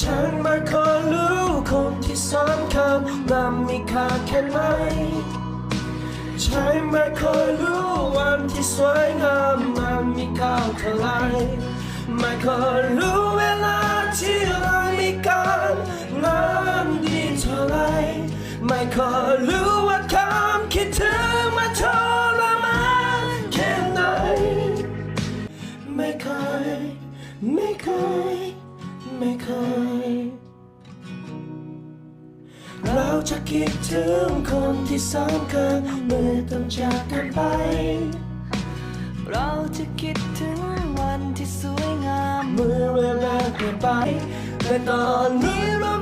ฉันไม่เคยรู้คนที่สำคัญนั้นมีค่าแค่ไหนฉันไม่เคยรู้วันที่สวยงามมันมีค่าเท่าไรไม่เคยรู้เวลาที่เรามีกันนั้นดีเท่าไรไม่เคยรู้ว่าคำคิดถึงมันทรมานแค่ไหนไม่เคยไม่เคย เคย เราจะคิดถึงคนที่สำคัญเมื่อต้องจากกันไป เราจะคิดถึงวันที่สวยงามเมื่อเวลาเปลี่ยนไปแต่ตอนนี้เรา